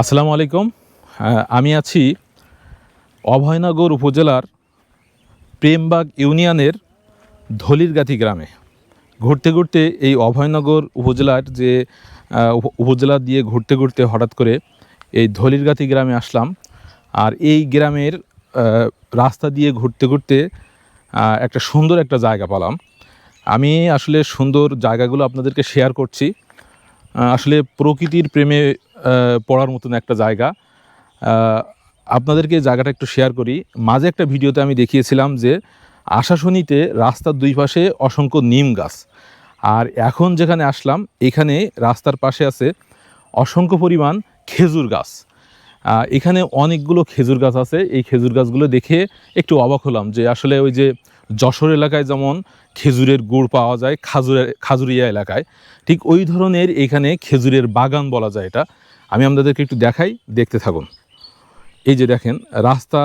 আসসালামু আলাইকুম। আমি আছি অভয়নগর উপজেলার প্রেমবাগ ইউনিয়নের ধলিরগাথি গ্রামে। ঘুরতে ঘুরতে এই অভয়নগর উপজেলার যে উপজেলা দিয়ে ঘুরতে ঘুরতে হঠাৎ করে এই ধলিরগাথি গ্রামে আসলাম। আর এই গ্রামের রাস্তা দিয়ে ঘুরতে ঘুরতে একটা সুন্দর একটা জায়গা পেলাম। আমি আসলে সুন্দর জায়গাগুলো আপনাদেরকে শেয়ার করছি। আসলে প্রকৃতির প্রেমে পড়ার মতন একটা জায়গা। আপনাদেরকে জায়গাটা একটু শেয়ার করি। মাঝে একটা ভিডিওতে আমি দেখিয়েছিলাম যে আশাশনীতে রাস্তার দুই পাশে অসংখ্য নিম গাছ। আর এখন যেখানে আসলাম, এখানে রাস্তার পাশে আছে অসংখ্য পরিমাণ খেজুর গাছ। এখানে অনেকগুলো খেজুর গাছ আছে। এই খেজুর গাছগুলো দেখে একটু অবাক হলাম যে আসলে ওই যে যশোর এলাকায় যেমন খেজুরের গুড় পাওয়া যায়, খাজুরের, খাজুরিয়া এলাকায়, ঠিক ওই ধরনের এখানে খেজুরের বাগান বলা যায় এটা। আমি আপনাদেরকে একটু দেখাই, দেখতে থাকুন। এই যে দেখেন, রাস্তা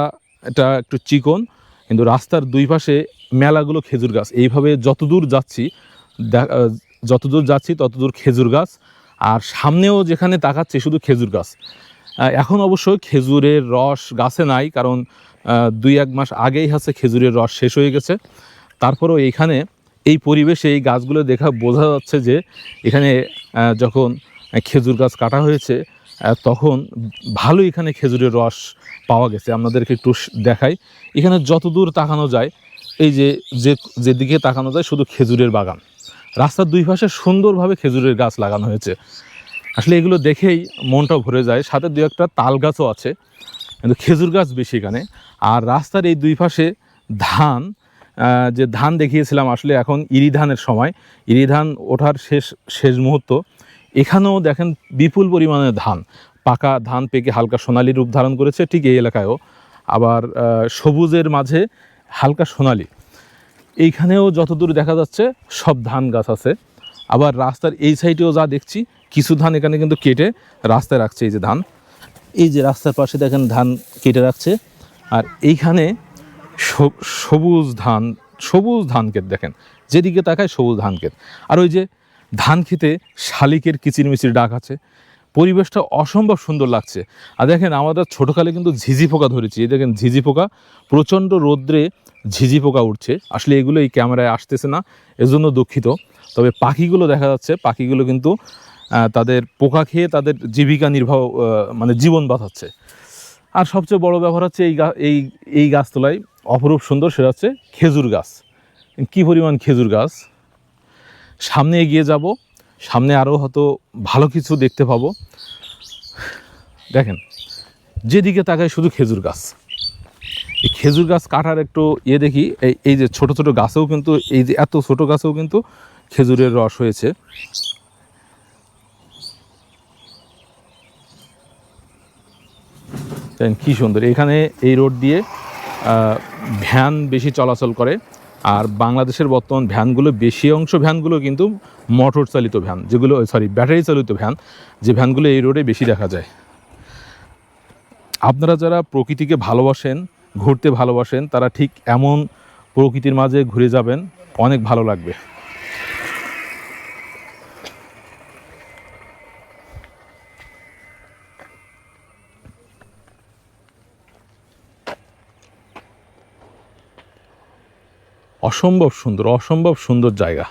এটা একটু চিকন, কিন্তু রাস্তার দুই পাশে মেলাগুলো খেজুর গাছ। এইভাবে যতদূর যাচ্ছি যতদূর যাচ্ছি ততদূর খেজুর গাছ, আর সামনেও যেখানে তাকাচ্ছি শুধু খেজুর গাছ। এখন অবশ্য খেজুরের রস গাছে নাই, কারণ দুই এক মাস আগেই হচ্ছে খেজুরের রস শেষ হয়ে গেছে। তারপরেও এইখানে এই পরিবেশে এই গাছগুলো দেখা বোঝা যাচ্ছে যে এখানে যখন খেজুর গাছ কাটা হয়েছে তখন ভালো এখানে খেজুরের রস পাওয়া গেছে। আপনাদেরকে একটু দেখাই। এখানে যতদূর তাকানো যায়, এই যে যে, যেদিকে তাকানো যায় শুধু খেজুরের বাগান। রাস্তার দুই পাশে সুন্দরভাবে খেজুরের গাছ লাগানো হয়েছে। আসলে এগুলো দেখেই মনটা ভরে যায়। সাথে দু একটা তাল গাছও আছে, কিন্তু খেজুর গাছ বেশি এখানে। আর রাস্তার এই দুই পাশে ধান যে ধান দেখিয়েছিলাম আসলে এখন ইরি ধানের সময়, ইরি ধান ওঠার শেষ শেষ মুহূর্ত। এখানেও দেখেন বিপুল পরিমাণে ধান। পাকা ধান পেকে হালকা সোনালি রূপ ধারণ করেছে, ঠিক এই এলাকায়ও। আবার সবুজের মাঝে হালকা সোনালি। এইখানেও যতদূর দেখা যাচ্ছে সব ধান গাছ আছে। আবার রাস্তার এই সাইডেও যা দেখছি কিছু ধান এখানে কিন্তু কেটে রাস্তায় রাখছে, এই যে ধান। এই যে রাস্তার পাশে দেখেন ধান কেটে রাখছে। আর এইখানে সবুজ ধান সবুজ ধান ক্ষেত দেখেন। যেদিকে তাকায় সবুজ ধান ক্ষেত। আর ওই যে ধান খেতে শালিকের কিচিরমিচির ডাক আছে। পরিবেশটা অসম্ভব সুন্দর লাগছে। আর দেখেন আমাদের ছোটোকালে কিন্তু ঝিঝি পোকা ধরেছি। এই দেখেন ঝিঝি পোকা প্রচণ্ড রৌদ্রে ঝিঝি পোকা উঠছে। আসলে এগুলো এই ক্যামেরায় আসতেছে না, এজন্য দুঃখিত। তবে পাখিগুলো দেখা যাচ্ছে, পাখিগুলো কিন্তু তাদের পোকা খেয়ে তাদের জীবিকা নির্বাহ মানে জীবন বাঁচাচ্ছে। আর সবচেয়ে বড় ব্যাপার হচ্ছে এই এই এই গাছতলায়। অপরূপ সুন্দর সেটা হচ্ছে খেজুর গাছ। কী পরিমাণ খেজুর গাছ? সামনে এগিয়ে যাব, সামনে আরও হয়তো ভালো কিছু দেখতে পাবো। দেখেন, যেদিকে তাকায় শুধু খেজুর গাছ। এই খেজুর গাছ কাটার একটু ইয়ে দেখি, এই এই যে ছোট ছোট গাছেও কিন্তু, এই যে এত ছোট গাছেও কিন্তু খেজুরের রস হয়েছে। কি সুন্দর, এখানে এই রোড দিয়ে ভ্যান বেশি চলাচল করে, আর বাংলাদেশের বর্তমান ভ্যানগুলো, বেশি অংশ ভ্যানগুলো কিন্তু মোটর চালিত ভ্যান, যেগুলো সরি ব্যাটারি চালিত ভ্যান, যে ভ্যানগুলো এই রোডে বেশি দেখা যায়। আপনারা যারা প্রকৃতিকে ভালোবাসেন ঘুরতে ভালোবাসেন, তারা ঠিক এমন প্রকৃতির মাঝে ঘুরে যাবেন, অনেক ভালো লাগবে। অসম্ভব সুন্দর অসম্ভব সুন্দর জায়গা।